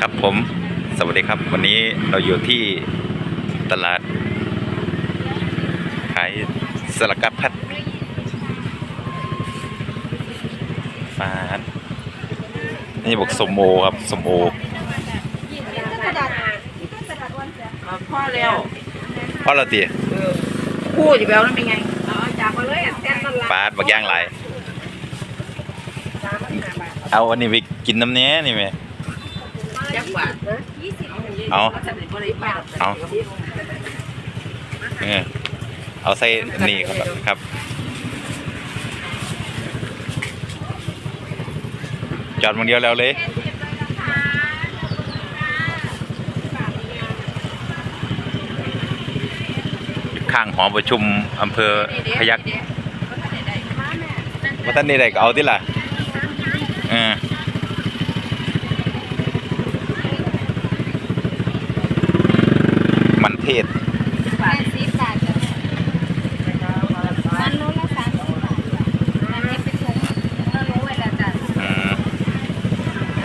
ครับผมสวัสดีครับ วันนี้เราอยู่ที่ตลาด ขายสลักกะพัดปาดนี่บอกสมโอครับสมโอพ่อเร็วเพราะเราตีคู่อยู่แล้วนั่นเป็นไงเอาจากมาเลยแซ่บนั่นละปาดบักย่างหลายเอาอันนี้ไปกินน้ำเนี้ยนี่ไหมแซ่บ กว่าเอาจะเป็นบริบาลเอาเออเอาใส่นี่ครับครับ จอดมึงเดียวแล้วเลยข้างหอประชุมอำเภอพยัคฆ์ว่าท่านนี่ได้ก็เอาที่ล่ะเออ มันเทศแปดสิบบาทจ้ะมันโลละสามสิบบาทจ้ะอันนี้เป็นถุงเรารู้ไว้แล้วจ้ะอืม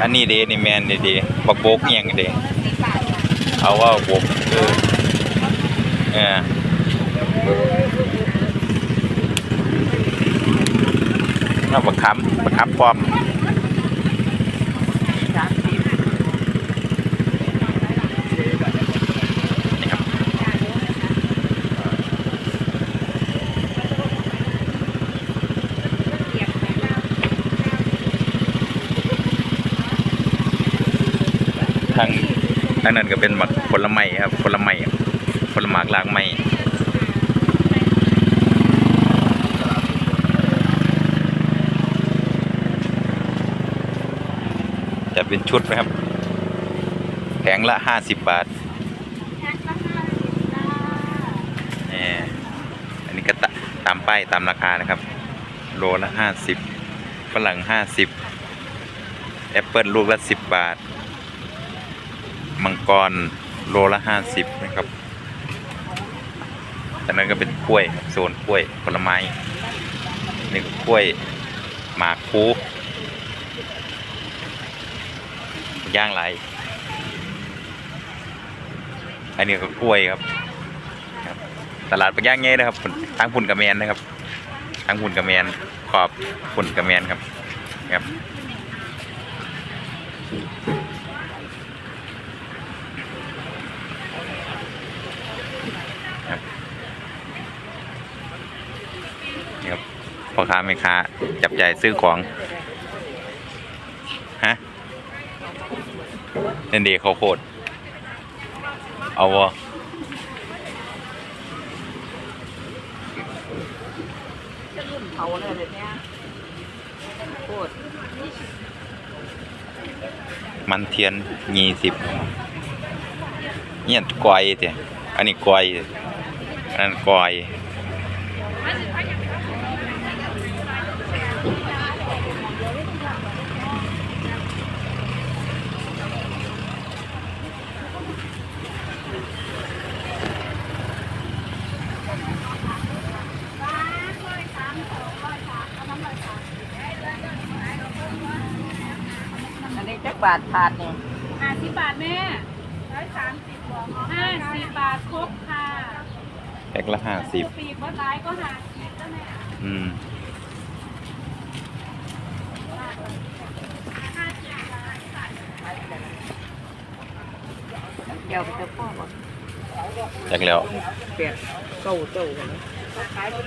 อันนี้เดนี่แมนเดเดบักโบกเอียงเดโลละสิบบาทจ้ะเอาว่าโบกเออเออเอาบักคำบักคำพร้อม สามสิบ นี่ครับ ทางทางนั้นก็เป็นหมักผลไม้ครับผลไม้ผลหมากลากไม้จะเป็นชุดไหมครับแผงละห้าสิบบาทนี่อันนี้ก็ตตามป้ายตามราคานะครับ โลละห้าสิบฝรั่งห้าสิบแอปเปิลลูกละสิบบาท มังกรโลละห้าสิบนะครับจากนั้นก็เป็นกล้วยโซนกล้วยผลไม้นี่ก็กล้วยหมากคูย่างไรอันนี้ก็กล้วยครับ ตลาดปักย่างเงี้ยนะครับทางพุ่นกระแมนนะครับทางพุ่นกระแมนขอบพุ่นกระแมนครับครับ นี่ครับพ่อค้าแม่ค้าจับจ่ายซื้อของฮะเล่นดีเขาโคตรเอาวะเผาเลยแบบเนี้ยโคตรมันเทียนยี่สิบเนี่ยกอยเจ้อันนี้กอยอันนั้นกอย จักบาทถาดนี่ห้าสิบบาทแม่ร้อยสามสิบห้าสิบบาทครบค่ะแพ็คละห้าสิบปีกว่าร้ายก็ห้าสิบจ้ะแม่อืมเกี่ยวกับพ่อบอกแพ็คแล้วแปดเก้าเจ้ากันนะ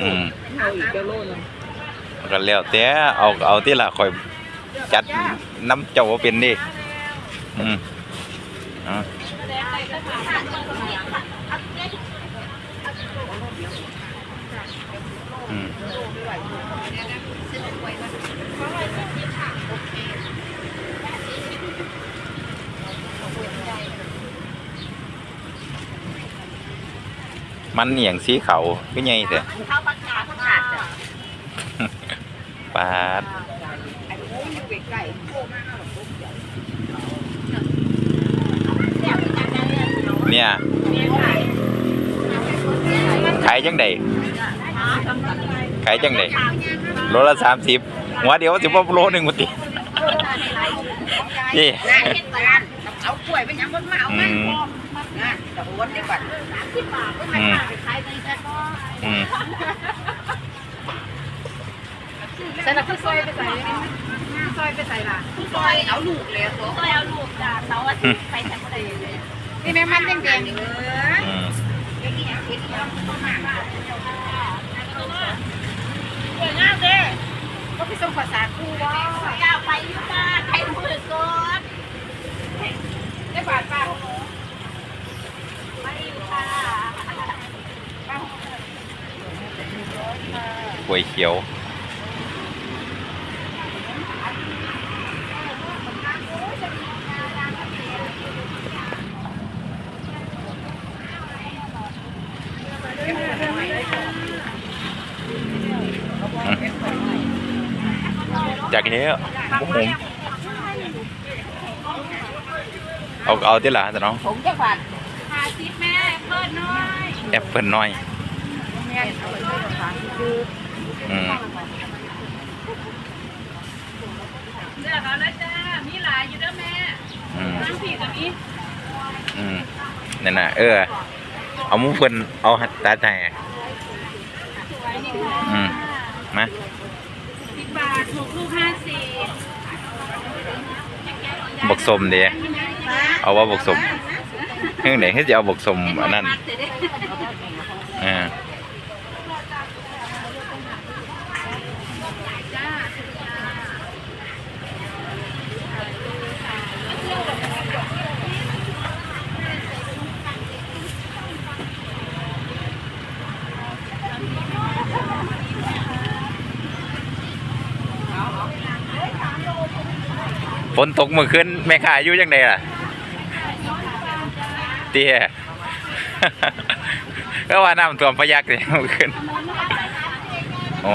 อืมเอาอีกเจ้าโลนึงก็แล้วแต่เอาเอาที่ละคอย จัดน้ำเจ้าว่าเป็นดิอืมเอ่าอืมมันเหี่ยงสีเขาก็ไงแต่ข้าวปลาขาดขาดจ้ะปาดไอ้ห มูอยู่ใกล้ๆโค้งมากหรอกเนี่ยขายจังไดขายจังไดโลละสามสิบหัวเดียวสิบว่าโลหนึ่งมาติเนี่นางเฮ็ดบ้านเอากล้วยไปหยังบ่มาเอามันอืมนะตะโอนได้บัด30บาทก็ไม่มาไปขายได้แค่น้อยอืม ใส่ละคือซอยไปใส่ซอยไปใส่ละซอยเอาลูกเลยตัวซอยเอาลูกจ้าเสาร์อาทิตย์ไปแถวเลยนี่แม่มันแดงๆเออืมออย่างนี้เฮ็ดเอาเข้ามาสวยงามเด้ก็พี่ส่งภาษาครูว่าอย่าไปยู่บ้านให้มือก่อนได้บาทป่ะไม่อยู่ค่ะกล้วยเขียว จากนี้บุ้มเอาเอาที่หละแต่น้องผมจะบาดหาซิปแม่เพิ่นน้อยแอปเปิลน้อยแม่เอาไปเลยค่ะคืออืมเลือกเอาแล้วจ้ามีหลายอยู่เด้อแม่อืมทั้งผีกับนี้อืมนั่นน่ะเออ เอาหมุ้งเพิ่นเอาตาใจสวยนี่ค่ะอืมมา สิบบาทถูกลูกห้าสิบบกสมเดียเอาว่าบกสมเฮ้ยไหนให้จะเอาบกสมอันนั้นอ่าจ้า นตกเมื่อคืนแม่ค้าอายุยังไงล่ะเตี้ยก็ว่าน้ำท่วมพะยักเลยเมื่อคืนโอ้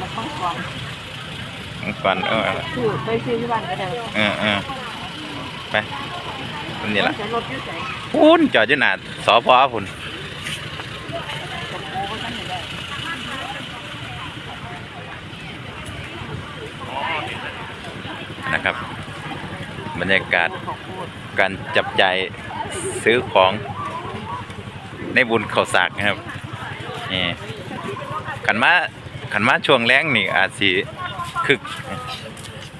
มันต้องความก่อนเออคือไปซื้อที่บ้านก็ได้เออเออไปนี่ล่ะจะรถยืดใจพุ่นจอดอยู่หน้าสพพุ่น กับโอ้ก็ท่านได้ นะครับ บรรยากาศขอบคุณการจับจ่ายซื้อของในบุญเขาสากนะครับนี่ขันมาขันมาช่วงแรงนี่อาจสิคึก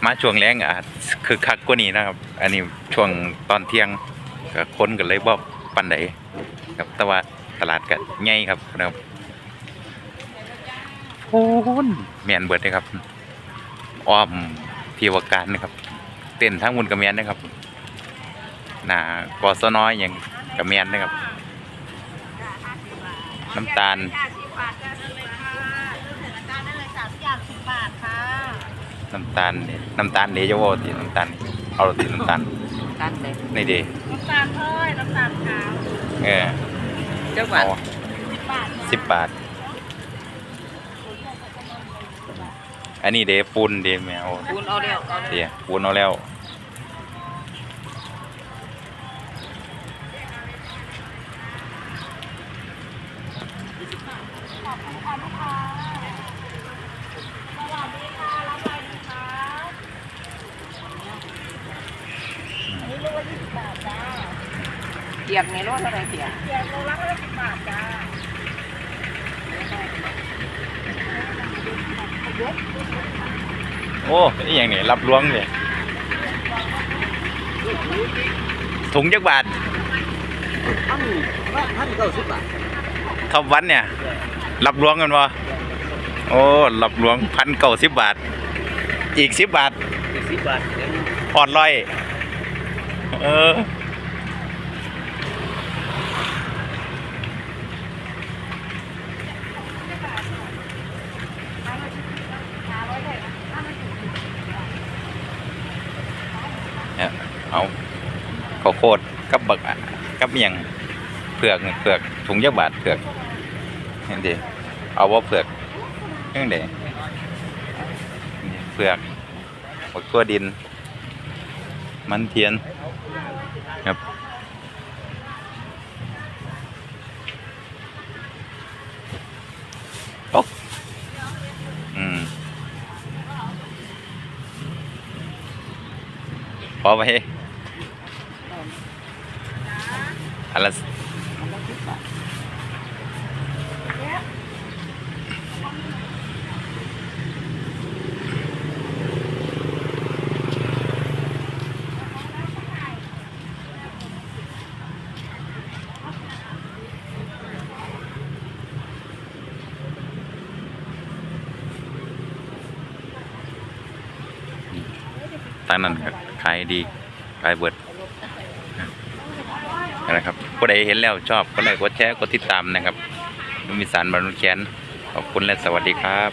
มาช่วงแรงอาจคือคักกว่านี้นะครับ อันนี้ช่วงตอนเที่ยงก็คนกันเลยบอกปันใดครับแต่ว่าตลาดก็ใหญ่ครับนะครับโอ้นแมนเบิดเลยครับอ้อม ที่วาการนะครับ เต้นทั้งมุนกับแมนนะครับหนากอสน้อยอย่างกับแมนนะครับ น้ำตาลจ้าสิบบาทจ้าได้เลยค่ะเลือกถึงอาจารย์ได้เลยจ้าทุกอย่างสิบบาทค่ะน้ำตาลนี่น้ำตาลเดจะวอติน้ำตาลนี่เอาติน้ำตาลกันเลยนี่เดน้ำตาลถ้อยน้ำตาลขาวเออเจ้าเอาบาทสิบบาท สิบบาท อันนี้เดปูนเดแมวคูณเอาเร็วเอาเร็วเดียปูนเอาแล้วเกียบในรถเท่าไหรเกียบโอ้ยอย่างนี้รับล้วงเลยถุงจักบาทอันว่าพันเก้าสิบบาททบวันเนี่ย รับล้วงกันวะโอ้รับล้วงพันเก้าสิบบาท อีกสิบบาทสิบบาทอ่อนร้อย เออ โพดกับบักกับเมียงเผือกเผือกถุงยาบาดเผือกเห็นดิเอาว่าเผือกเรื่องเดเผือกบักตัวดิน มันเทียนครับโอ้อืมพอไป อันละสิบบาทตั้งนั้นขายดีขายเบิดนะครับ ผู้ใดเห็นแล้วชอบก็เลยกดแชร์กดติดตามนะครับมีสารบรรลุแคนขอบคุณและสวัสดีครับ